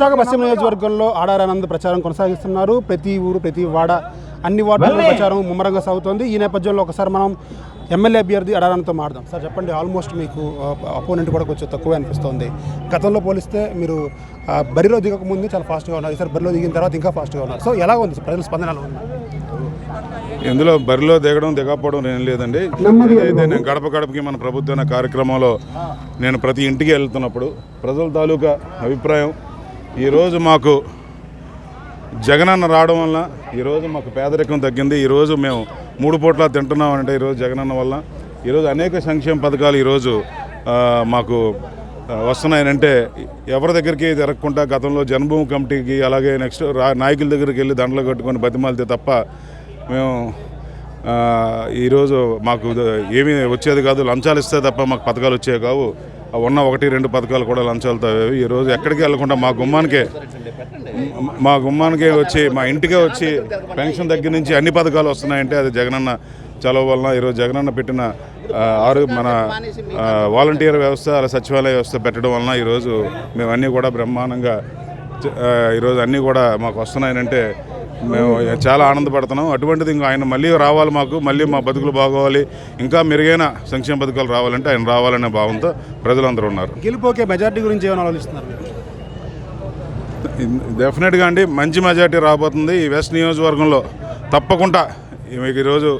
విశాఖ పశ్చిమ నియోజకవర్గంలో ఆడారానంద్ ప్రచారం కొనసాగిస్తున్నారు. ప్రతి ఊరు ప్రతి వాడ అన్ని వార్డుల్లో ప్రచారం ముమ్మరంగా సాగుతోంది. ఈ నేపథ్యంలో ఒకసారి మనం ఎమ్మెల్యే అభ్యర్థి అడారానంతో మాడదాం సార్ చెప్పండి. ఆల్మోస్ట్ మీకు అపోనెంట్ కూడా కొంచెం తక్కువ అనిపిస్తోంది. గతంలో పోలిస్తే మీరు బరిలో దిగక ముందు చాలా ఫాస్ట్గా ఉన్నారు. ఈసారి బరిలో దిగిన తర్వాత ఇంకా ఫాస్ట్గా ఉన్నారు. సో ఎలా ఉంది ప్రజల స్పందన ఎలా ఉంది? ఇందులో బరిలో దిగడం దిగకపోవడం ఏం లేదండి. అయితే నేను గడప గడపకి మన ప్రభుత్వ కార్యక్రమంలో నేను ప్రతి ఇంటికి వెళ్తున్నప్పుడు ప్రజల తాలూకా అభిప్రాయం ఈరోజు మాకు జగనన్న రావడం వల్ల ఈరోజు మాకు పేదరికం తగ్గింది. ఈరోజు మేము మూడు పూట్ల తింటున్నాం అంటే ఈరోజు జగనన్న వల్ల ఈరోజు అనేక సంక్షేమ పథకాలు ఈరోజు మాకు వస్తున్నాయనంటే ఎవరి దగ్గరికి తిరగకుండా గతంలో జన్మభూమి కమిటీకి అలాగే నెక్స్ట్ నాయకుల దగ్గరికి వెళ్ళి దండలు కట్టుకొని బతిమాలితే తప్ప మేము ఈరోజు మాకు ఏమీ వచ్చేది కాదు. లంచాలు ఇస్తే తప్ప మాకు పథకాలు వచ్చేవి కావు. ఉన్న ఒకటి రెండు పథకాలు కూడా లంచాలతో అయ్యేవి. ఈరోజు ఎక్కడికి వెళ్ళకుండా మా గుమ్మానికే మా గుమ్మానికే వచ్చి మా ఇంటికే వచ్చి పెన్షన్ దగ్గర నుంచి అన్ని పథకాలు వస్తున్నాయంటే అది జగనన్న చలవ వలన ఈరోజు జగనన్న పెట్టిన ఆరు మన వాలంటీర్ వ్యవస్థ అలా సచివాలయ వ్యవస్థ పెట్టడం వలన ఈరోజు మేము అన్నీ కూడా బ్రహ్మాండంగా ఈరోజు అన్నీ కూడా మాకు వస్తున్నాయనంటే మేము చాలా ఆనందపడుతున్నాం. అటువంటిది ఇంకా ఆయన మళ్ళీ రావాలి మాకు. మళ్ళీ మా బతుకులు బాగోవాలి. ఇంకా మెరుగైన సంక్షేమ పథకాలు రావాలంటే ఆయన రావాలనే భావంతో ప్రజలందరూ ఉన్నారు. గెలిపోకే మెజార్టీ గురించి ఏమైనా ఆలోచిస్తున్నారు? డెఫినెట్గా అండి మంచి మెజార్టీ రాబోతుంది. ఈ వెస్ట్ నియోజకవర్గంలో తప్పకుండా మీకు ఈరోజు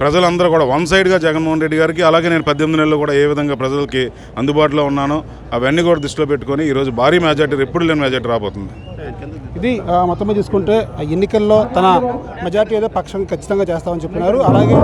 ప్రజలందరూ కూడా వన్ సైడ్గా జగన్మోహన్ రెడ్డి గారికి అలాగే నేను పద్దెనిమిది నెలలు కూడా ఏ విధంగా ప్రజలకి అందుబాటులో ఉన్నానో అవన్నీ కూడా దృష్టిలో పెట్టుకొని ఈరోజు భారీ మెజార్టీ ఎప్పుడు లేని మెజార్టీ రాబోతుంది. ఇది ఆ, మొత్తం చూసుకుంటే ఎన్నికల్లో తన మెజార్టీ ఏదో పక్షం ఖచ్చితంగా చేస్తామని చెప్పినారు. అలాగే